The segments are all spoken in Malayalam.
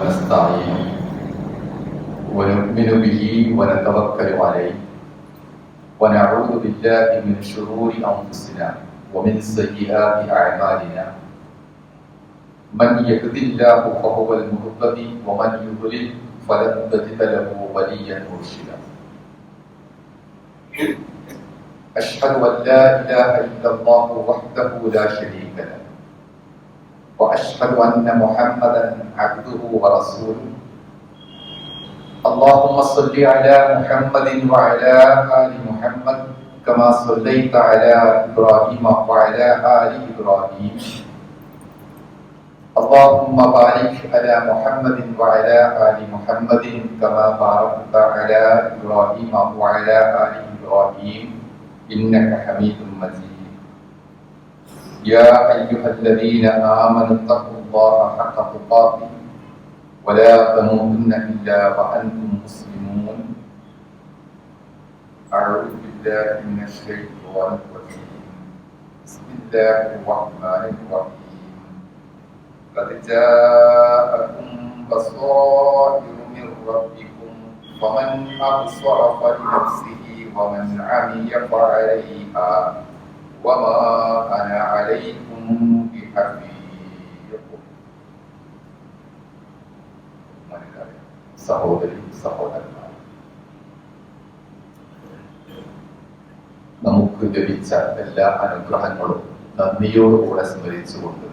ونستعينه ونؤمن به ونتوكل عليه. ونعوذ بالله من شرور أنفسنا ومن سيئات أعمالنا. من يهد الله فهو المهتدي ومن يضلل فلن تجد له وليا مرشدا. أشهد أن لا إله إلا الله وحده لا شريك له. وأشهد أن محمدا عبده ورسوله. اللهم صل على محمد وعلى آل محمد كما صليت على إبراهيم وعلى آل إبراهيم. اللهم بارك على محمد وعلى آل محمد كما باركت على إبراهيم وعلى آل إبراهيم. إنك حميد مجيد. يا أيها الذين آمنوا اتقوا الله حق تقاته ولا تموتن إلا وأنتم مسلمون. أعوذ بالله من الشيطان الرجيم. بسم الله الرحمن الرحيم. قد جاءكم بصائر من ربكم فمن أبصر فلنفسه ومن عمي فعليها وما أنا عليكم بحفيظ സഹോദരി സഹോദരന്മാർ നമുക്ക് ലഭിച്ച എല്ലാ അനുഗ്രഹങ്ങളും നന്ദിയോടുകൂടെ സ്മരിച്ചുകൊണ്ട്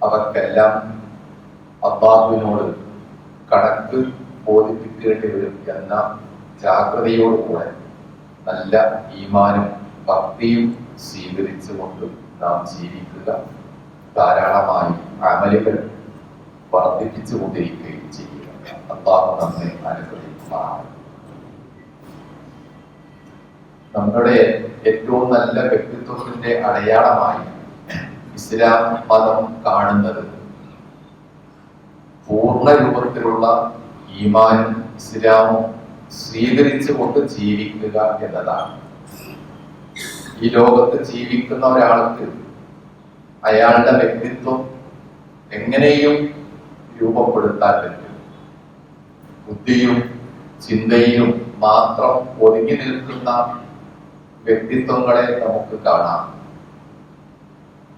അവർക്കെല്ലാം അള്ളാഹുവിനോട് കണക്ക് ബോധിപ്പിക്കേണ്ടി വരും എന്ന ജാഗ്രതയോടുകൂടെ നല്ല ഈമാനും ഭക്തിയും സ്വീകരിച്ചുകൊണ്ട് നാം ജീവിക്കുക ധാരാളമായി അമലുകൾ വർദ്ധിപ്പിച്ചുകൊണ്ടിരിക്കുകയും ചെയ്യുക. അള്ളാഹു നമ്മെ അനുഗ്രഹിക്കുമാണ് നമ്മുടെ ഏറ്റവും നല്ല വ്യക്തിത്വത്തിന്റെ അടയാളമായി ഇസ്ലാം പദം കാണുന്നത് പൂർണ രൂപത്തിലുള്ള ഈമാനും ഇസ്ലാമും സ്വീകരിച്ചുകൊണ്ട് ജീവിക്കുക എന്നതാണ്. ഈ ലോകത്ത് ജീവിക്കുന്ന ഒരാൾക്ക് അയാളുടെ വ്യക്തിത്വം എങ്ങനെയും രൂപപ്പെടുത്താൻ പറ്റും. ബുദ്ധിയും ചിന്തയിലും മാത്രം ഒതുങ്ങി നിൽക്കുന്ന വ്യക്തിത്വങ്ങളെ നമുക്ക് കാണാം.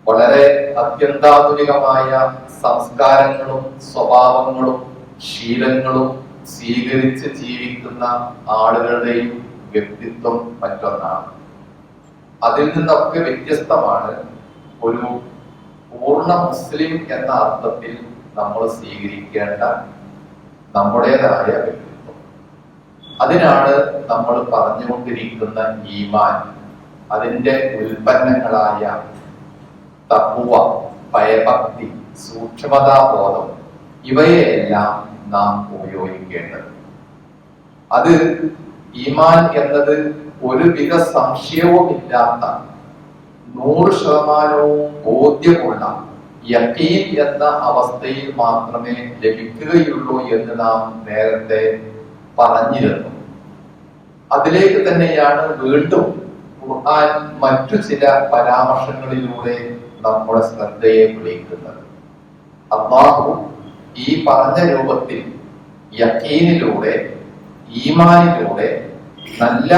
വളരെ അത്യന്താധുനികമായ സംസ്കാരങ്ങളും സ്വഭാവങ്ങളും ശീലങ്ങളും സ്വീകരിച്ച് ജീവിക്കുന്ന ആളുകളുടെയും വ്യക്തിത്വം മറ്റൊന്നാണ്. അതിൽ നിന്നൊക്കെ വ്യത്യസ്തമാണ് ഒരു പൂർണ മുസ്ലിം എന്ന അർത്ഥത്തിൽ നമ്മൾ സ്വീകരിക്കേണ്ട നമ്മുടേതായ വ്യക്തിത്വം. അതിനാണ് നമ്മൾ പറഞ്ഞുകൊണ്ടിരിക്കുന്ന ഈമാൻ അതിന്റെ ഉൽപ്പന്നങ്ങളായ തപ്പുവ ഭയഭക്തി സൂക്ഷ്മതാബോധം ഇവയെല്ലാം നാം ഉപയോഗിക്കേണ്ടത്. അത് ഈമാൻ എന്നത് ഒരുവിധ സംശയവുമില്ലാത്ത നൂറ് ശതമാനവും ബോധ്യമുള്ള യക്കീൻ എന്ന അവസ്ഥയിൽ മാത്രമേ ലഭിക്കുകയുള്ളൂ എന്ന് നാം നേരത്തെ പറഞ്ഞിരുന്നു. അതിലേക്ക് തന്നെയാണ് വീണ്ടും ഖുർആൻ മറ്റു ചില പരാമർശങ്ങളിലൂടെ നമ്മുടെ ശ്രദ്ധയെ വിളിക്കുന്നത്. അള്ളാഹു ഈ പറഞ്ഞ രൂപത്തിൽ യക്കീനിലൂടെ ഈമാനിലൂടെ നല്ല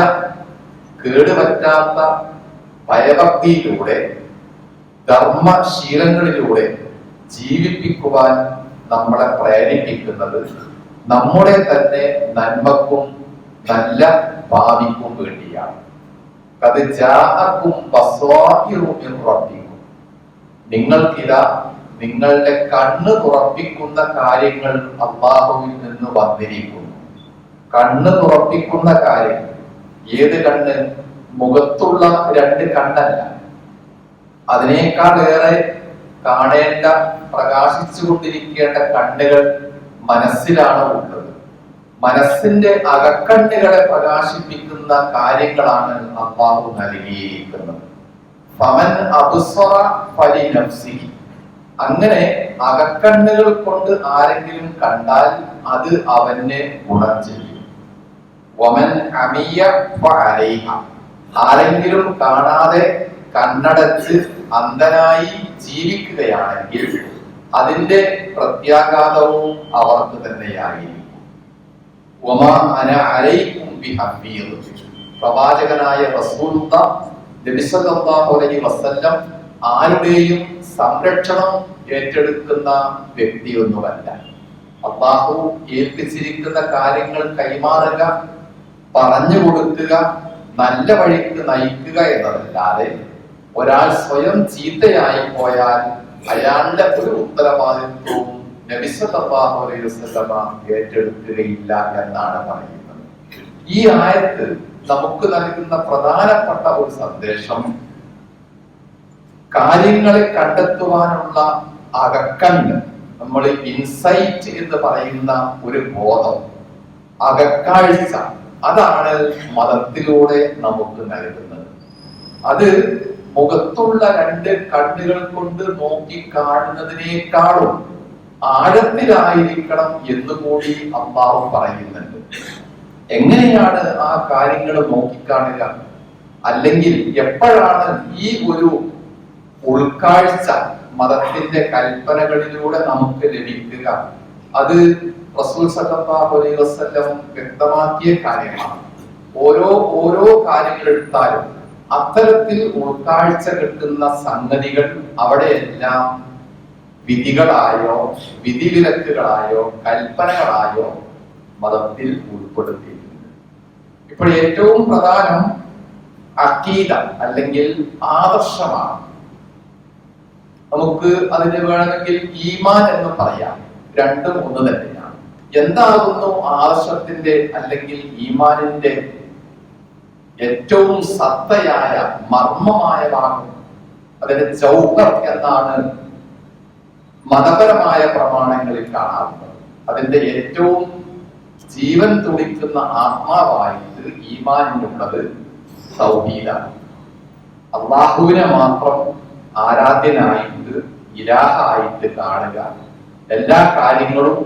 കേടുപറ്റാത്ത ഭയഭക്തിയിലൂടെ ധർമ്മശീലങ്ങളിലൂടെ ജീവിപ്പിക്കുവാൻ നമ്മളെ പ്രേരിപ്പിക്കുന്നത് നമ്മുടെ തന്നെ നന്മക്കും നല്ല ഭാവിക്കും വേണ്ടിയാണ്. അത് ജാഹക്കും നിങ്ങൾക്കിതാ നിങ്ങളുടെ കണ്ണ് തുറപ്പിക്കുന്ന കാര്യങ്ങൾ അള്ളാഹുവിൽ നിന്ന് വന്നിരിക്കുന്നു. കണ്ണ് തുറപ്പിക്കുന്ന കാര്യം ഏത് കണ്ണ്? മുഖത്തുള്ള രണ്ട് കണ്ണല്ല. അതിനേക്കാൾ ഏറെ കാണേണ്ട പ്രകാശിച്ചു കൊണ്ടിരിക്കേണ്ട കണ്ണുകൾ മനസ്സിലാണ് ഉള്ളത്. മനസ്സിന്റെ അകക്കണ്ണുകളെ പ്രകാശിപ്പിക്കുന്ന കാര്യങ്ങളാണ് അള്ളാഹു നൽകിയിരിക്കുന്നത്. അങ്ങനെ അകക്കണ്ണുകൾ കൊണ്ട് ആരെങ്കിലും കണ്ടാൽ അത് അവനെ ഗുണം ചെയ്യും. ആരെങ്കിലും കാണാതെ കണ്ണടച്ച് അന്ധനായി ജീവിക്കുകയാണെങ്കിൽ അതിന്റെ പ്രത്യാഘാതവും അവർക്ക് തന്നെയായിരിക്കും. അന. പ്രവാചകനായ വസല്ലം ആരുടെയും സംരക്ഷണം ഏറ്റെടുക്കുന്ന വ്യക്തിയൊന്നുമല്ല. അള്ളാഹു ഏൽപ്പിച്ചിരിക്കുന്ന കാര്യങ്ങൾ കൈമാറുക പറഞ്ഞു കൊടുക്കുക നല്ല വഴിക്ക് നയിക്കുക എന്നതല്ലാതെ ഒരാൾ സ്വയം ചീത്തയായി പോയാൽ അയാളുടെ ഒരു ഉത്തരവാദിത്വവും ഏറ്റെടുക്കുകയില്ല എന്നാണ് പറയുന്നത്. ഈ ആയത്ത് നമുക്ക് നൽകുന്ന പ്രധാനപ്പെട്ട ഒരു സന്ദേശം. കാര്യങ്ങളെ കണ്ടെത്തുവാനുള്ള അകക്കണ് നമ്മൾ ഇൻസൈറ്റ് എന്ന് പറയുന്ന ഒരു ബോധം അകക്കാഴ്ച അതാണ് മതത്തിലൂടെ നമുക്ക് നൽകുന്നത്. അത് മുഖത്തുള്ള രണ്ട് കണ്ണുകൾ കൊണ്ട് നോക്കി കാണുന്നതിനേക്കാളും ആഴത്തിലായിരിക്കണം എന്ന് കൂടി അമ്മാവ് പറയുന്നുണ്ട്. എങ്ങനെയാണ് ആ കാര്യങ്ങൾ നോക്കിക്കാണുക? അല്ലെങ്കിൽ എപ്പോഴാണ് ഈ ഒരു ഉൾക്കാഴ്ച മതത്തിന്റെ കൽപ്പനകളിലൂടെ നമുക്ക് ലഭിക്കുക? അത് വ്യക്തമാക്കിയ കാര്യമാണ് ഓരോ ഓരോ കാര്യങ്ങൾ എടുത്താലും അത്തരത്തിൽ ഉൾക്കാഴ്ച കിട്ടുന്ന സംഗതികൾ അവിടെയെല്ലാം വിധികളായോ വിധിവിലക്കുകളായോ കൽപ്പനകളായോ മതത്തിൽ ഉൾപ്പെടുത്തിയിട്ടുണ്ട്. ഇപ്പോൾ ഏറ്റവും പ്രധാനം അക്കീത അല്ലെങ്കിൽ ആദർശമാണ്. നമുക്ക് അതിന് വേണമെങ്കിൽ ഈമാൻ എന്ന് പറയാം. രണ്ടും ഒന്ന് തന്നെയാണ്. എന്താകുന്നു ആദർശത്തിന്റെ അല്ലെങ്കിൽ ഈമാനിന്റെ ഏറ്റവും സത്തയായ മർമ്മമായ ഭാഗം? അതിന്റെ ചൗക്കർ എന്നാണ് മതപരമായ പ്രമാണങ്ങളിൽ കാണാറുള്ളത്. അതിന്റെ ഏറ്റവും ജീവൻ തുടിക്കുന്ന ആത്മാവായിട്ട് ഈമാനിനുള്ളത് സൗഹീദാണ് അള്ളാഹുവിനെ മാത്രം ആരാധ്യനായിട്ട് ഇലാഹായിട്ട് കാണുക എല്ലാ കാര്യങ്ങളും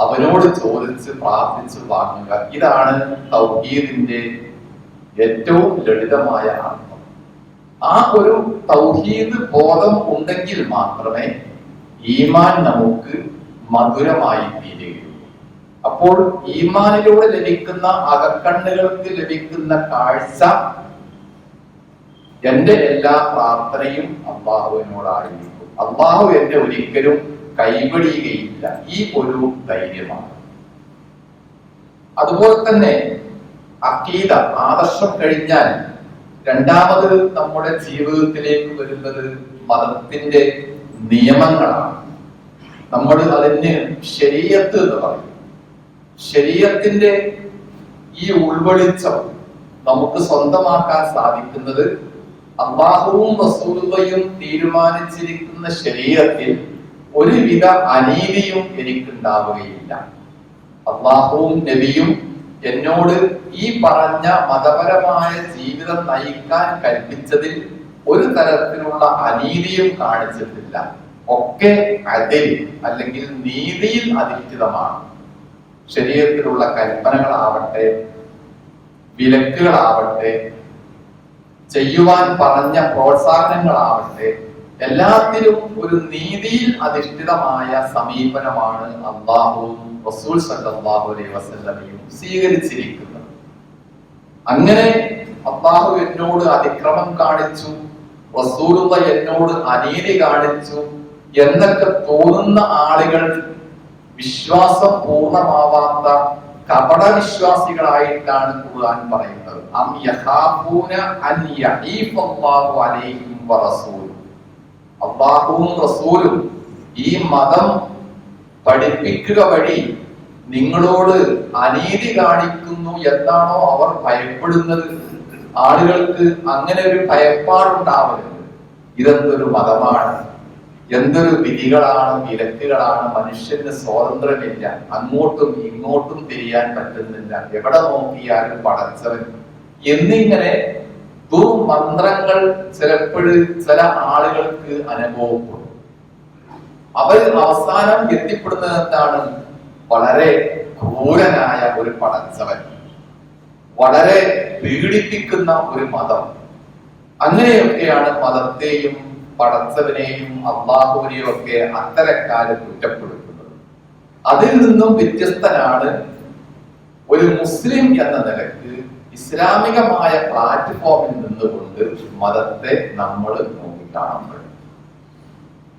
അവനോട് ചോദിച്ച് പ്രാർത്ഥിച്ച് വാങ്ങുക. ഇതാണ് തൗഹീദിന്റെ ഏറ്റവും ലളിതമായ അർത്ഥം. ആ ഒരു തൗഹീദ് ബോധം ഉണ്ടെങ്കിൽ മാത്രമേ ഈമാൻ നമുക്ക് മധുരമായി തീരുകയുള്ളൂ. അപ്പോൾ ഈമാനിലൂടെ ലഭിക്കുന്ന അകക്കണ്ണുകൾക്ക് ലഭിക്കുന്ന കാഴ്ച എന്റെ എല്ലാ പ്രാർത്ഥനയും അള്ളാഹുവിനോടായിരിക്കും. അള്ളാഹു എന്നെ ഒരിക്കലും കൈപിടിയുകയില്ല. ഈ ഒരു ധൈര്യമാണ്. അതുപോലെ തന്നെ അക്കീത ആദർശം കഴിഞ്ഞാൽ രണ്ടാമത് നമ്മുടെ ജീവിതത്തിലേക്ക് വരുന്നത് മതത്തിന്റെ നിയമങ്ങളാണ്. നമ്മൾ അതിന് ശരീരത്ത് എന്ന് പറയും. ശരീരത്തിന്റെ ഈ ഉൾവെളിച്ചം നമുക്ക് സ്വന്തമാക്കാൻ സാധിക്കുന്നത് അള്ളാഹുവും റസൂലുള്ളയും തീരുമാനിച്ചിരിക്കുന്ന ശരീരത്തിൽ ഒരുവിധ അനീതിയും എനിക്കുണ്ടാവുകയില്ല. അള്ളാഹുവും നബിയും എന്നോട് ഈ പറഞ്ഞ മതപരമായ ജീവിതം നയിക്കാൻ കൽപ്പിച്ചതിൽ ഒരു തരത്തിലുള്ള അനീതിയും കാണിച്ചിട്ടില്ല. ഒക്കെ അതിൽ അല്ലെങ്കിൽ നീതിയിൽ അധിഷ്ഠിതമാണ്. ശരീരത്തിലുള്ള കൽപ്പനകളാവട്ടെ വിലക്കുകളാവട്ടെ ചെയ്യുവാൻ പറഞ്ഞ പ്രോത്സാഹനങ്ങളാവട്ടെ എല്ലാത്തിലും ഒരു നീതിയിൽ അധിഷ്ഠിതമായ സമീപനമാണ് അള്ളാഹുവും റസൂൽ അലൈഹി വസല്ലമയും സ്വീകരിച്ചിരിക്കുന്നത്. അങ്ങനെ അള്ളാഹു എന്നോട് അതിക്രമം കാണിച്ചു റസൂലുള്ള എന്നോട് അനീതി കാണിച്ചു എന്നൊക്കെ തോന്നുന്ന ആളുകൾ വിശ്വാസം പൂർണമാവാത്ത കപട വിശ്വാസികളായിട്ടാണ് ഖുർആൻ പറയുന്നത്. അം യഹാബൂന അൻ യഈഫല്ലാഹു അലൈഹിം വറസൂൽ അള്ളാഹുവും റസൂലും ഈ മതം പഠിപ്പിക്കുക വഴി നിങ്ങളോട് അനീതി കാണിക്കുന്നു എന്നാണോ അവർ ഭയപ്പെടുന്നത്? ആളുകൾക്ക് അങ്ങനെ ഒരു ഭയപ്പാടുണ്ടാവരുത്. ഇതെന്തൊരു മതമാണ്? എന്തൊരു വിധികളാണ് വിലക്കുകളാണ് മനുഷ്യന് സ്വാതന്ത്ര്യമില്ല. അങ്ങോട്ടും ഇങ്ങോട്ടും തിരിയാൻ പറ്റുന്നില്ല. എവിടെ നോക്കിയാലും പടച്ചവൻ. എന്നിങ്ങനെ ദുർമന്ത്രങ്ങൾ ചിലപ്പോഴ് ചില ആളുകൾക്ക് അനുഭവപ്പെടും. അവർ അവസാനം എത്തിപ്പെടുന്നത് എന്താണ് വളരെ ക്രൂരനായ ഒരു പടച്ചവൻ. വളരെ പീഡിപ്പിക്കുന്ന ഒരു മതം. അങ്ങനെയൊക്കെയാണ് മതത്തെയും പടച്ചവനെയും അള്ളാഹുവിനെയും ഒക്കെ അത്തരക്കാര് കുറ്റപ്പെടുത്തുന്നത്. അതിൽ നിന്നും വ്യത്യസ്തനാണ് ഒരു മുസ്ലിം എന്ന നിലയ്ക്ക് ഇസ്ലാമികമായ പ്ലാറ്റ്ഫോമിൽ നിന്നുകൊണ്ട് മതത്തെ നമ്മൾ നോക്കിക്കാണുന്നത്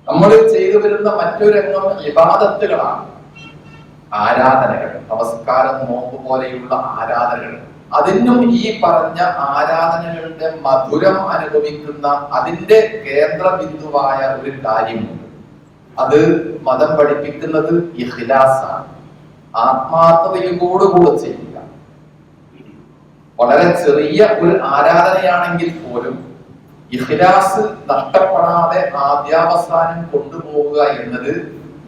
നമ്മൾ ചെയ്തു വരുന്ന മറ്റൊരു രംഗം ഇബാദത്തുകളാണ്. ആരാധനകൾ നമസ്കാരം നോമ്പ് പോലെയുള്ള ആരാധനകൾ. അതിനും ഈ പറഞ്ഞ ആരാധനകളുടെ മധുരം അനുഭവിക്കുന്ന അതിന്റെ കേന്ദ്ര ബിന്ദുവായ ഒരു കാര്യമുണ്ട്. അത് മതം പഠിപ്പിക്കുന്നത് ഇഖ്ലാസാണ്. ആത്മാർത്ഥതയോടുകൂടെ ചെയ്യുക വളരെ ചെറിയ ഒരു ആരാധനയാണെങ്കിൽ പോലും ഇഖ്ലാസ് നഷ്ടപ്പെടാതെ ആദ്യാവസാനം കൊണ്ടുപോവുക എന്നത്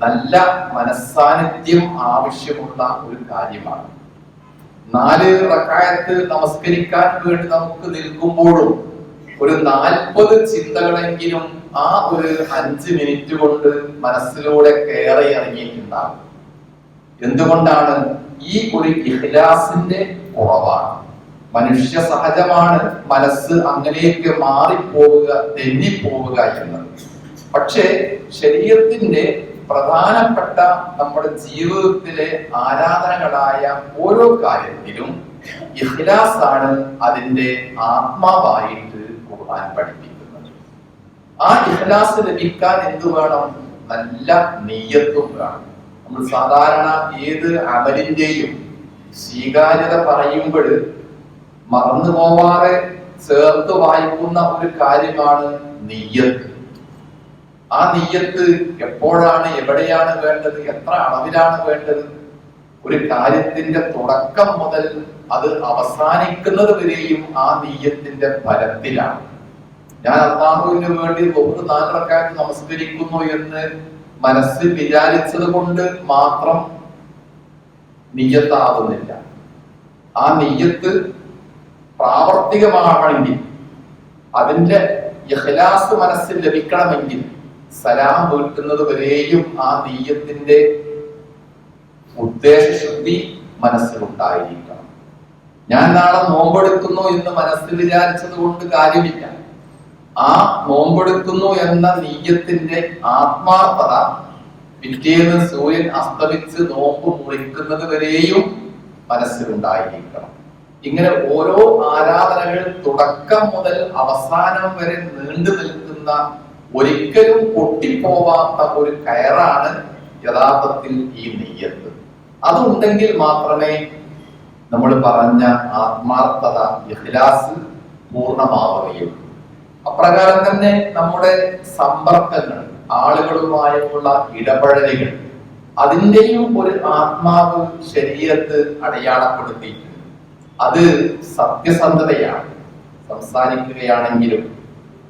നല്ല മനസ്സാന്നിധ്യം ആവശ്യമുള്ള ഒരു കാര്യമാണ്. നാല് റക്കായത്ത് നമസ്കരിക്കാൻ വേണ്ടി നമുക്ക് നിൽക്കുമ്പോഴും ഒരു നാൽപ്പത് ചിന്തകളെങ്കിലും ആ ഒരു അഞ്ച് മിനിറ്റ് കൊണ്ട് മനസ്സിലൂടെ കയറി ഇറങ്ങിയിട്ടുണ്ടാകും. എന്തുകൊണ്ടാണ് ഈ ഒരു ഇഹ്ലാസിന്റെ കുറവാണ്? മനുഷ്യ സഹജമാണ് മനസ്സ് അങ്ങനെയൊക്കെ മാറിപ്പോവുക തെന്നിപ്പോവുക എന്നത്. പക്ഷേ ശരീരത്തിന്റെ പ്രധാനപ്പെട്ട നമ്മുടെ ജീവിതത്തിലെ ആരാധനകളായ ഓരോ കാര്യത്തിലും ഇഖ്ലാസ് ആണ് അതിന്റെ ആത്മാവായിട്ട് ഖുർആൻ പഠിപ്പിക്കുന്നത്. ആ ഇഖ്ലാസ് ലഭിക്കാൻ എന്ത് വേണം? നല്ല നെയ്യത്വം വേണം. നമ്മൾ സാധാരണ ഏത് അമലിന്റെയും സ്വീകാര്യത പറയുമ്പോൾ മറന്നു പോവാതെ ചേർത്ത് വായിക്കുന്ന ഒരു കാര്യമാണ് നെയ്യത്ത്. ആ നെയ്യത്ത് എപ്പോഴാണ് എവിടെയാണ് വേണ്ടത് എത്ര അളവിലാണ് വേണ്ടത്? ഒരു കാര്യത്തിന്റെ തുടക്കം മുതൽ അത് അവസാനിക്കുന്നത് വരെയും ആ നീയത്തിന്റെ ഫലത്തിലാണ്. ഞാൻ അള്ളാഹുവിന് വേണ്ടി ഒരു നാലിറക്കാറ്റ് നമസ്കരിക്കുന്നു എന്ന് മനസ്സ് വിചാരിച്ചത് കൊണ്ട് മാത്രം നീയത്താവുന്നില്ല ആ നീയത്ത് പ്രാവർത്തികമാണെങ്കിൽ അതിന്റെ ഇഖ്ലാസ് മനസ്സിൽ ലഭിക്കണമെങ്കിൽ സലാം വീട്ടുന്നത് വരെയും ആ നീയത്തിന്റെ ഉദ്ദേശശുദ്ധി മനസ്സിലുണ്ടായിരിക്കണം. ഞാൻ നാളെ നോമ്പെടുക്കുന്നു എന്ന് മനസ്സിൽ വിചാരിച്ചത് കൊണ്ട് കാര്യമില്ല. ആ നോമ്പെടുക്കുന്നു എന്ന നീയത്തിന്റെ ആത്മാർത്ഥത പിറ്റേന്ന് സൂര്യൻ അസ്തമിച്ച് നോമ്പ് മുറിക്കുന്നത് വരെയും മനസ്സിലുണ്ടായിരിക്കണം. ഇങ്ങനെ ഓരോ ആരാധനകൾ തുടക്കം മുതൽ അവസാനം വരെ നീണ്ടു നിൽക്കുന്ന ഒരിക്കലും പൊട്ടിപ്പോവാത്ത ഒരു കയറാണ് യഥാർത്ഥത്തിൽ ഈ നെയ്യത്ത്. അതുണ്ടെങ്കിൽ മാത്രമേ നമ്മൾ പറഞ്ഞ ആത്മാർത്ഥത ഇഖ്ലാസ് പൂർണമാവുകയുള്ളൂ. അപ്രകാരം തന്നെ നമ്മുടെ സമ്പർക്കങ്ങൾ ആളുകളുമായുള്ള ഇടപഴകൾ അതിന്റെയും ഒരു ആത്മാവ് ശരീരത്ത് അടയാളപ്പെടുത്തിയിട്ടുണ്ട്. അത് സത്യസന്ധതയാണ്. സംസാരിക്കുകയാണെങ്കിലും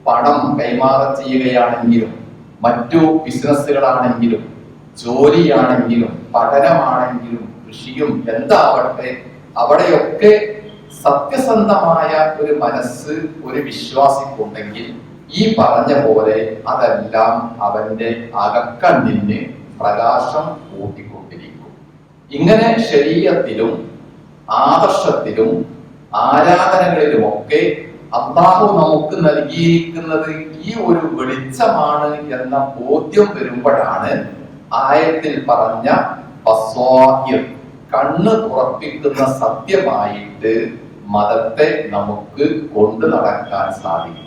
പണം കൈമാറം ചെയ്യുകയാണെങ്കിലും മറ്റു ബിസിനസ്സുകളാണെങ്കിലും ജോലിയാണെങ്കിലും പഠനമാണെങ്കിലും കൃഷിയും എന്താവട്ടെ അവിടെയൊക്കെ സത്യസന്ധമായ ഒരു മനസ്സ് ഒരു വിശ്വാസിക്കുണ്ടെങ്കിൽ ഈ പറഞ്ഞ പോലെ അതെല്ലാം അവന്റെ അകക്കണ്ണിന് പ്രകാശം കൂട്ടിക്കൊണ്ടിരിക്കും. ഇങ്ങനെ ശരീരത്തിലും ആദർശത്തിലും ആരാധനകളിലുമൊക്കെ അള്ളാഹു നമുക്ക് നൽകിയിരിക്കുന്നത് ഈ ഒരു വെളിച്ചമാണ് എന്ന ബോധ്യം വരുമ്പോഴാണ് ആയത്തിൽ പറഞ്ഞ കണ്ണ് തുറപ്പിക്കുന്ന സത്യമായിട്ട് മതത്തെ നമുക്ക് കൊണ്ടു നടക്കാൻ സാധിക്കുന്നത്.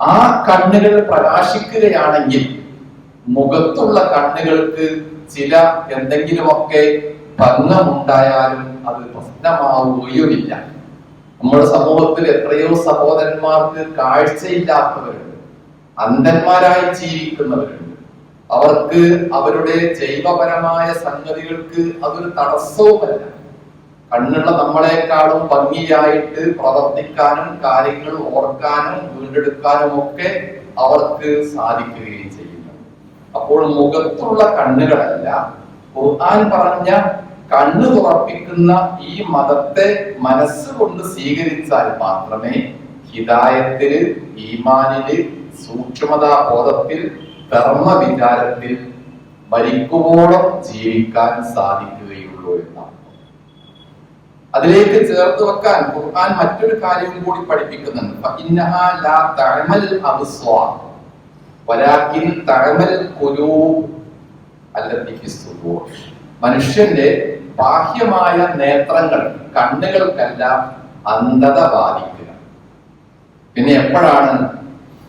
ആ കണ്ണുകൾ പ്രകാശിക്കുകയാണെങ്കിൽ മുഖത്തുള്ള കണ്ണുകൾക്ക് ചില എന്തെങ്കിലുമൊക്കെ ഭംഗമുണ്ടായാലും അത് പ്രശ്നമാവുകയുമില്ല നമ്മുടെ സമൂഹത്തിൽ എത്രയോ സഹോദരന്മാർക്ക് കാഴ്ചയില്ലാത്തവരുണ്ട്. അന്ധന്മാരായി ജീവിക്കുന്നവരുണ്ട്. അവർക്ക് അവരുടെ ജൈവപരമായ സംഗതികൾക്ക് അതൊരു തടസ്സവുമല്ല. കണ്ണുള്ള നമ്മളെക്കാളും ഭംഗിയായിട്ട് പ്രവർത്തിക്കാനും കാര്യങ്ങൾ ഓർക്കാനും വീണ്ടെടുക്കാനും ഒക്കെ അവർക്ക് സാധിക്കുകയും ചെയ്യുന്നു. അപ്പോൾ മുഖത്തുള്ള കണ്ണുകളല്ല ഖുർആൻ പറഞ്ഞ കണ്ണു തുറപ്പിക്കുന്ന ഈ മതത്തെ മനസ്സുകൊണ്ട് സ്വീകരിച്ചാൽ മാത്രമേ ഹിതായത്തിൽ ഈമാനിൽ സൂക്ഷ്മതാ ബോധത്തിൽ ധർമ്മവിചാരത്തിൽ മരിക്കുവോളം ജീവിക്കാൻ സാധിക്കുകയുള്ളൂ എന്നാണ്. അതിലേക്ക് ചേർത്ത് വെക്കാൻ ഖുർആൻ മറ്റൊരു കാര്യവും കൂടി പഠിപ്പിക്കുന്നുണ്ട്. സുദൂർ മനുഷ്യന്റെ ബാഹ്യമായ നേത്രങ്ങൾ കണ്ണുകൾക്കെല്ലാം അന്ധത ബാധിക്കുക. പിന്നെ എപ്പോഴാണ്?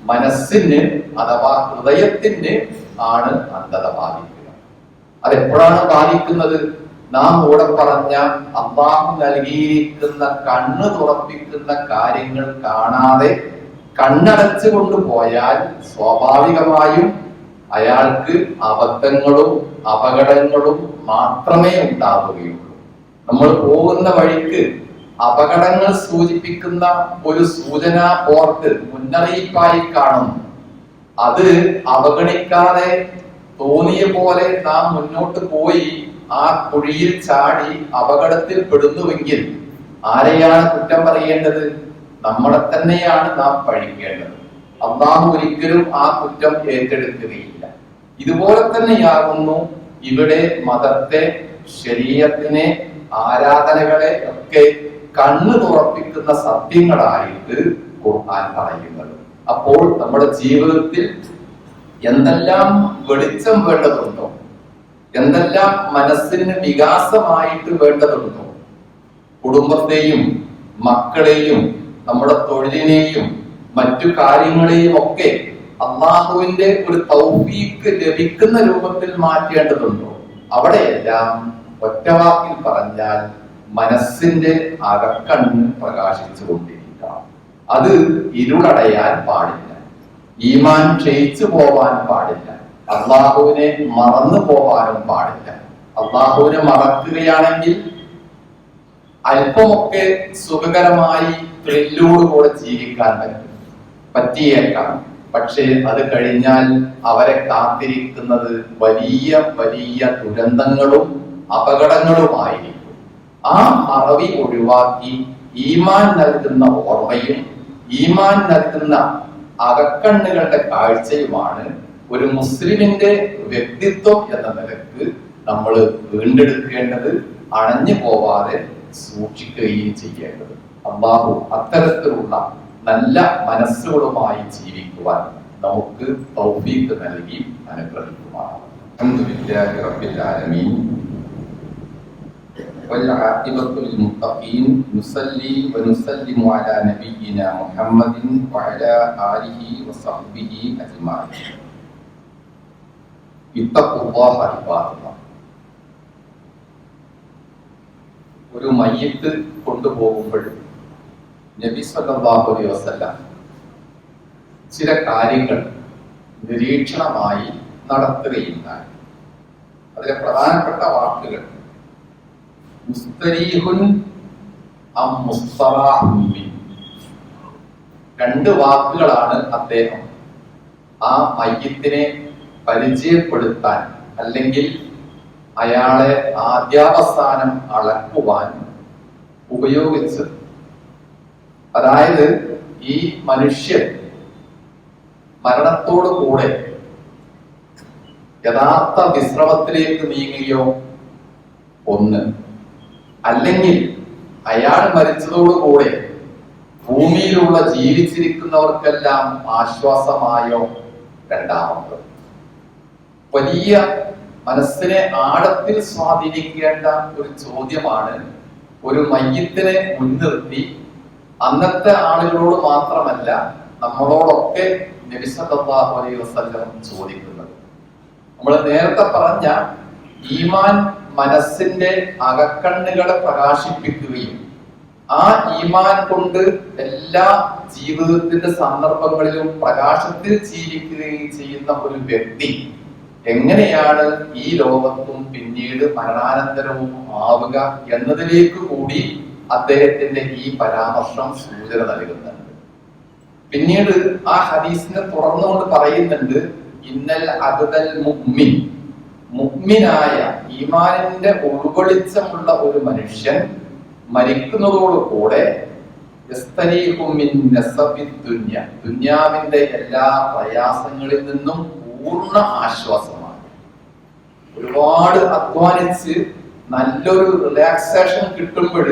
മനസ്സിന് അഥവാ ഹൃദയത്തിന് ആണ് അന്ധത ബാധിക്കുക. അതെപ്പോഴാണ് ബാധിക്കുന്നത്? നാം കൂടെ പറഞ്ഞ അള്ളാഹു നൽകിയിരിക്കുന്ന കണ്ണ് തുറപ്പിക്കുന്ന കാര്യങ്ങൾ കാണാതെ കണ്ണടച്ചു കൊണ്ടുപോയാൽ സ്വാഭാവികമായും അയാൾക്ക് അബദ്ധങ്ങളും അപകടങ്ങളും മാത്രമേ ഉണ്ടാവുകയുള്ളൂ. നമ്മൾ പോകുന്ന വഴിക്ക് അപകടങ്ങൾ സൂചിപ്പിക്കുന്ന ഒരു സൂചനാ ബോർഡ് മുന്നറിയിപ്പായി കാണുന്നു. അത് അവഗണിക്കാതെ തോന്നിയ പോലെ നാം മുന്നോട്ട് പോയി ആ കുഴിയിൽ ചാടി അപകടത്തിൽ പെടുന്നുവെങ്കിൽ ആരെയാണ് കുറ്റം പറയേണ്ടത്? നമ്മളെ തന്നെയാണ് നാം പഴിക്കേണ്ടത്. അള്ളാഹു ഒരിക്കലും ആ കുറ്റം ഏറ്റെടുക്കുകയില്ല. ഇതുപോലെ തന്നെയാകുന്നു ഇവിടെ മതത്തെ ശരീരത്തിനെ ആരാധനകളെ ഒക്കെ കണ്ണു തുറപ്പിക്കുന്ന സത്യങ്ങളായിട്ട് ഖുർആൻ പറയുന്നത്. അപ്പോൾ നമ്മുടെ ജീവിതത്തിൽ എന്തെല്ലാം വെളിച്ചം വേണ്ടതുണ്ടോ? എന്തെല്ലാം മനസ്സിന് വികാസമായിട്ട് വേണ്ടതുണ്ടോ? കുടുംബത്തെയും മക്കളെയും നമ്മുടെ തൊഴിലിനെയും മറ്റു കാര്യങ്ങളെയും ഒക്കെ അള്ളാഹുവിന്റെ ഒരു തൗഫീക്ക് ലഭിക്കുന്ന രൂപത്തിൽ മാറ്റേണ്ടതുണ്ടോ? അവിടെയെല്ലാം ഒറ്റവാക്കിൽ പറഞ്ഞാൽ മനസ്സിന്റെ അകക്കണ്ണ് പ്രകാശിച്ചു കൊണ്ടിരിക്കാം. അത് ഇരുളടയാൻ പാടില്ല. ഈമാൻ ക്ഷയിച്ചു പോവാൻ പാടില്ല. അള്ളാഹുവിനെ മറന്നു പോവാനും പാടില്ല. അള്ളാഹുവിനെ മറക്കുകയാണെങ്കിൽ അല്പമൊക്കെ സുഖകരമായി ത്രില്ലോടുകൂടെ ജീവിക്കാൻ പറ്റും. പറ്റിയേക്കാം. പക്ഷേ അത് കഴിഞ്ഞാൽ അവരെ കാത്തിരിക്കുന്നത് വലിയ വലിയ ദുരന്തങ്ങളും അപകടങ്ങളുമായിരിക്കും. ആ മറവി ഒഴിവാക്കി ഈമാൻ നൽകുന്ന ഓർമ്മയും ഈമാൻ നൽകുന്ന അകക്കണ്ണുകളുടെ കാഴ്ചയുമാണ് ഒരു മുസ്ലിമിന്റെ വ്യക്തിത്വം എന്ന നിലയ്ക്ക് നമ്മൾ വീണ്ടെടുക്കേണ്ടത് അണഞ്ഞു പോവാതെ സൂക്ഷിക്കുകയും ചെയ്യേണ്ടത്. അള്ളാഹു അത്തരത്തിലുള്ള നല്ല മനസ്സുകളുമായി ജീവിക്കുവാൻ നമുക്ക് തൗഫീഖ് നൽകി അനുഗ്രഹിക്കുമാണ് അൽഹംദുലില്ലാഹി റബ്ബിൽ ആലമീൻ والعاقبة للمتقين نصلي ونسلم على نبينا محمد وعلى آله وصحبه أجمعين اتقوا الله عباد الله ഒരു മയ്യത്ത് കൊണ്ടുപോകുമ്പോൾ നബി സല്ലല്ലാഹു വസല്ലം ചില കാര്യങ്ങൾ നിരീക്ഷണമായി നടത്തുകയുണ്ടായി അതിലെ പ്രധാനപ്പെട്ട വാക്കുകൾ മുസ്തരീഹുൻ. രണ്ട് വാക്കുകളാണ് അദ്ദേഹം ആ മയ്യത്തിനെ പരിചയപ്പെടുത്താൻ അല്ലെങ്കിൽ അയാളെ ആദ്യാവസാനം അളക്കുവാൻ ഉപയോഗിച്ചത് അതായത് ഈ മനുഷ്യൻ മരണത്തോടു കൂടെ യഥാർത്ഥ വിശ്രമത്തിലേക്ക് നീങ്ങുകയോ ഒന്ന്. അല്ലെങ്കിൽ അയാൾ മരിച്ചതോടുകൂടെ ഭൂമിയിലുള്ള ജീവിച്ചിരിക്കുന്നവർക്കെല്ലാം ആശ്വാസമായോ? രണ്ടാമത് വലിയ മനസ്സിനെ ആഴത്തിൽ സ്വാധീനിക്കേണ്ട ഒരു ചോദ്യമാണ് ഒരു മയ്യത്തിനെ മുൻനിർത്തി അന്നത്തെ ആളുകളോട് മാത്രമല്ല നമ്മളോടൊക്കെ അലൈഹി ചോദിക്കുന്നത്. നമ്മൾ നേരത്തെ പറഞ്ഞ ഈമാൻ മനസ്സിന്റെ അകക്കണ്ണുകളെ പ്രകാശിപ്പിക്കുകയും ആ ഈമാൻ കൊണ്ട് എല്ലാ ജീവിതത്തിന്റെ സന്ദർഭങ്ങളിലും പ്രകാശത്തിൽ ജീവിക്കുകയും ചെയ്യുന്ന ഒരു വ്യക്തി എങ്ങനെയാണ് ഈ ലോകത്തും പിന്നീട് മരണാനന്തരവും ആവുക എന്നതിലേക്ക് കൂടി അദ്ദേഹത്തിന്റെ ഈ പരാമർശം സൂചന നൽകുന്നുണ്ട്. പിന്നീട് ആ ഹദീസിനെ തുറന്നുകൊണ്ട് പറയുന്നുണ്ട് ഇന്നൽ അബ്ദൽ മുഅ്മിൻ. മുഅ്മിനായ ഈമാനിന്റെ ഉൾവെളിച്ചമുള്ള ഒരു മനുഷ്യൻ മിൻ നസബി ദുന്യാവിന്റെ എല്ലാ പ്രയാസങ്ങളിൽ നിന്നും പൂർണ ആശ്വാസമാണ്. ഒരുപാട് അധ്വാനിച്ച് നല്ലൊരു റിലാക്സേഷൻ കിട്ടുമ്പോൾ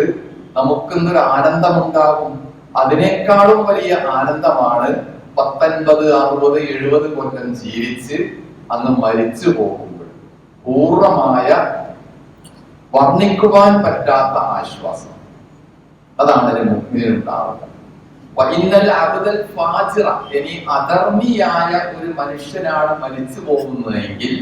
നമുക്കിന്നൊരു ആനന്ദമുണ്ടാകും അതിനേക്കാളും വലിയ ആനന്ദമാണ് പത്തൊൻപത് അറുപത് എഴുപത് കൊല്ലം ജീവിച്ച് അന്ന് മരിച്ചു പോകുമ്പോൾ. പൂർണമായ വർണിക്കുവാൻ പറ്റാത്ത ആശ്വാസം. അതാണ് ഫാജിറ ഇനി അധർമ്മിയായ ഒരു മനുഷ്യനാണ് മരിച്ചു പോകുന്നതെങ്കിൽ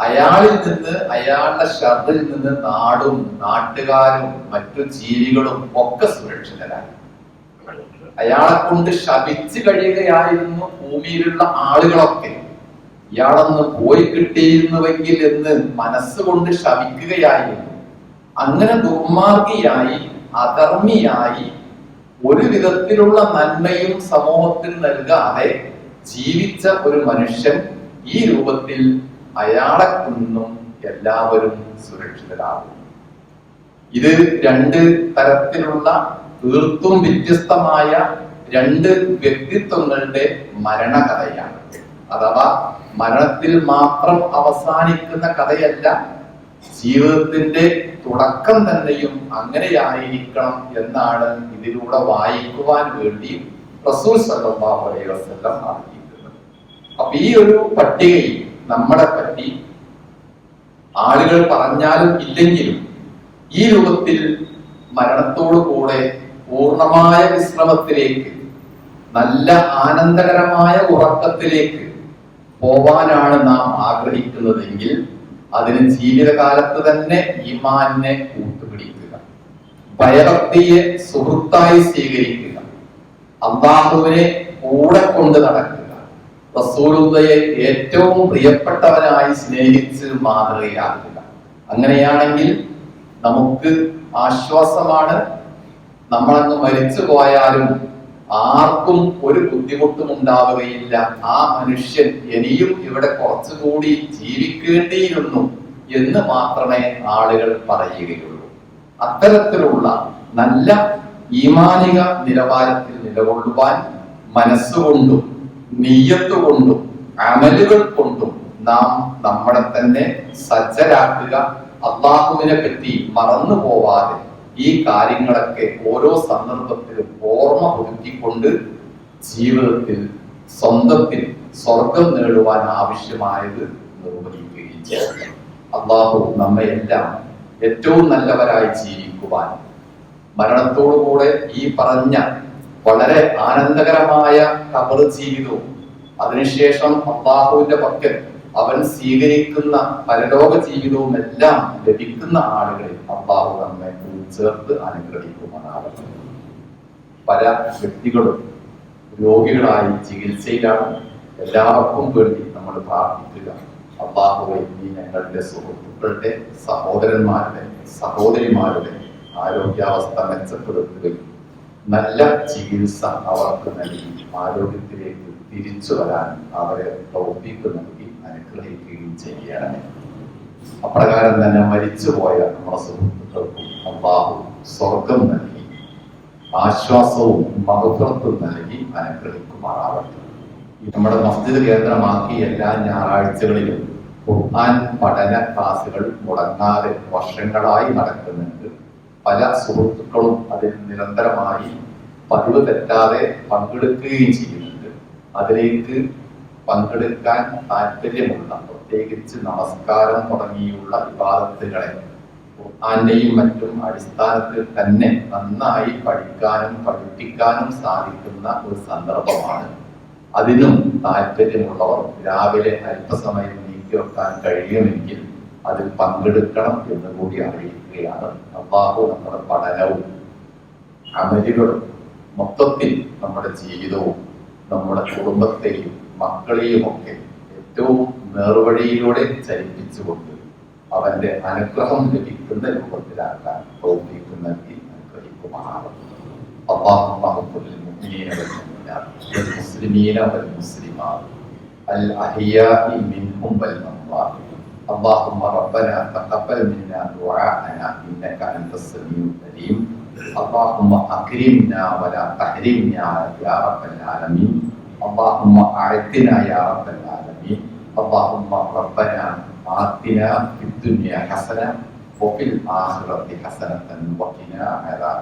അയാളിൽ നിന്ന് അയാളുടെ ശബ്ദിൽ നിന്ന് നാടും നാട്ടുകാരും മറ്റു ജീവികളും ഒക്കെ സുരക്ഷിതരായി. അയാളെ കൊണ്ട് ശപിച്ചു കഴിയുകയായിരുന്നു ഭൂമിയിലുള്ള ആളുകളൊക്കെ. ഇയാളൊന്ന് പോയി കിട്ടിയിരുന്നുവെങ്കിൽ എന്ന് മനസ്സുകൊണ്ട് ശപിക്കുകയായിരുന്നു. അങ്ങനെ ദുർമാർഗിയായി അധർമ്മിയായി ഒരു വിധത്തിലുള്ള നന്മയും സമൂഹത്തിന് നൽകാതെ ജീവിച്ച ഒരു മനുഷ്യൻ ഈ രൂപത്തിൽ അയാളെ കൊന്നും എല്ലാവരും സുരക്ഷിതരാകും. ഇത് രണ്ട് തരത്തിലുള്ള തീർത്തും വ്യത്യസ്തമായ രണ്ട് വ്യക്തിത്വങ്ങളുടെ മരണകഥയാണ്. അഥവാ മരണത്തിൽ മാത്രം അവസാനിക്കുന്ന കഥയല്ല ജീവിതത്തിന്റെ തുടക്കം തന്നെയും അങ്ങനെയായിരിക്കണം എന്നാണ് ഇതിലൂടെ വായിക്കുവാൻ വേണ്ടി റസൂൽ സല്ലല്ലാഹു അലൈഹി അറിയിക്കുന്നത്. അപ്പൊ ഈ ഒരു പട്ടികയിൽ നമ്മളെ പറ്റി ആളുകൾ പറഞ്ഞാലും ഇല്ലെങ്കിലും ഈ രൂപത്തിൽ മരണത്തോടു കൂടെ പൂർണമായ വിശ്രമത്തിലേക്ക് നല്ല ആനന്ദകരമായ ഉറക്കത്തിലേക്ക് പോവാനാണ് നാം ആഗ്രഹിക്കുന്നതെങ്കിൽ അതിന് ജീവിതകാലത്ത് തന്നെ ഈമാനെ കൂട്ടുപിടിക്കുക. ഭയഭക്തിയെ സുഹൃത്തായി സ്വീകരിക്കുക. അള്ളാഹുവിനെ കൂടെ കൊണ്ട് നടക്കുക. റസൂലുള്ളയെ ഏറ്റവും പ്രിയപ്പെട്ടവനായി സ്നേഹിച്ച് മാതൃകയാക്കുക അങ്ങനെയാണെങ്കിൽ നമുക്ക് ആശ്വാസമാണ്. നമ്മളങ്ങ് മരിച്ചു പോയാലും ആർക്കും ഒരു ബുദ്ധിമുട്ടും ഉണ്ടാവുകയില്ല ആ മനുഷ്യൻ ഇനിയും ഇവിടെ കുറച്ചുകൂടി ജീവിക്കേണ്ടിയിരുന്നു എന്ന് മാത്രമേ ആളുകൾ പറയുകയുള്ളൂ. അത്തരത്തിലുള്ള നല്ല ഈമാനിക നിലവാരത്തിൽ നിലകൊള്ളുവാൻ മനസ്സുകൊണ്ടും നീയത്ത് കൊണ്ടും അമലുകൾ കൊണ്ടും നാം നമ്മളെ തന്നെ സജ്ജരാക്കുക. അള്ളാഹുവിനെ പറ്റി മറന്നു പോവാതെ ഈ കാര്യങ്ങളൊക്കെ ഓരോ സന്ദർഭത്തിലും ഓർമ്മ പുതുക്കിക്കൊണ്ട് ജീവിതത്തിൽ സ്വന്തത്തിൽ സ്വർഗം നേടുവാൻ ആവശ്യമായത് നിർവഹിക്കുകയും ചെയ്യുന്നു അള്ളാഹു നമ്മയെല്ലാം ഏറ്റവും നല്ലവരായി ജീവിക്കുവാൻ മരണത്തോടുകൂടെ ഈ പറഞ്ഞ വളരെ ആനന്ദകരമായ കബർ ജീവിതവും അതിനുശേഷം അള്ളാഹുവിന്റെ പക്കൽ അവൻ സ്വീകരിക്കുന്ന പരലോക ജീവിതവും എല്ലാം ലഭിക്കുന്ന ആളുകളിൽ അള്ളാഹു നമ്മെ ചേർത്ത് അനുഗ്രഹിക്കുമെന്നാണ് പല വ്യക്തികളും രോഗികളായി ചികിത്സയിലാണ് എല്ലാവർക്കും വേണ്ടി നമ്മൾ പ്രാർത്ഥിക്കുക. അള്ളാഹുവെ നീ ഞങ്ങളുടെ സുഹൃത്തുക്കളുടെ സഹോദരന്മാരുടെ സഹോദരിമാരുടെ ആരോഗ്യാവസ്ഥ മെച്ചപ്പെടുത്തുകയും നല്ല ചികിത്സ അവർക്ക് നൽകി. ആരോഗ്യത്തിലേക്ക് തിരിച്ചു വരാൻ അവരെ പ്രവർത്തിക്ക് നൽകി അനുഗ്രഹിക്കുകയും ചെയ്യുകയാണ്. അപ്രകാരം തന്നെ മരിച്ചുപോയ നമ്മുടെ സുഹൃത്തുക്കൾക്കും അള്ളാഹു സ്വർഗം നൽകി. ആശ്വാസവും മഹത്വത്വം നൽകി അനുഗ്രഹിക്കുമാറാവട്ടെ. നമ്മുടെ മസ്ജിദ് കേന്ദ്രമാക്കി എല്ലാ ഞായറാഴ്ചകളിലും ഖുർആൻ പഠന ക്ലാസുകൾ മുടങ്ങാതെ വർഷങ്ങളായി നടക്കുന്നുണ്ട്. പല സുഹൃത്തുക്കളും അതിൽ നിരന്തരമായി പതിവ് തെറ്റാതെ പങ്കെടുക്കുകയും ചെയ്യുന്നുണ്ട്. അതിലേക്ക് പങ്കെടുക്കാൻ താല്പര്യമുള്ള പ്രത്യേകിച്ച് നമസ്കാരം തുടങ്ങിയുള്ള വിവാദത്തുകളെ ഖുർആാന്റെയും മറ്റും അടിസ്ഥാനത്തിൽ തന്നെ നന്നായി പഠിക്കാനും പഠിപ്പിക്കാനും സാധിക്കുന്ന ഒരു സന്ദർഭമാണ്. അതിനും താല്പര്യമുള്ളവർ രാവിലെ അല്പസമയം നീക്കി വെക്കാൻ കഴിയുമെങ്കിൽ അതിൽ പങ്കെടുക്കണം എന്ന് കൂടി ചെയ്യുകയാണ്. അള്ളാഹു നമ്മുടെ പഠനവും അമലുകളും മൊത്തത്തിൽ നമ്മുടെ ജീവിതവും നമ്മുടെ കുടുംബത്തെയും മക്കളെയുമൊക്കെ ഏറ്റവും നേർവഴിയിലൂടെ ചലിപ്പിച്ചുകൊണ്ട് അവന്റെ അനുഗ്രഹം ലഭിക്കുന്ന രൂപത്തിലാക്കാൻ പ്രവർത്തിക്കുന്ന നൽകി അനുഗ്രഹിക്കുമാണ് അള്ളാഹുലിമീന മുസ്ലിമാർ അൽ അഹിയാ മിൻഹും വൽ اللهم ربنا تقبل منا دعاءنا إنك أنت السميع العليم. اللهم أكرمنا ولا تحرمنا يا رب العالمين. اللهم أعطنا يا رب العالمين. اللهم ربنا آتنا في الدنيا حسنة وفي الآخرة حسنة وقنا عذاب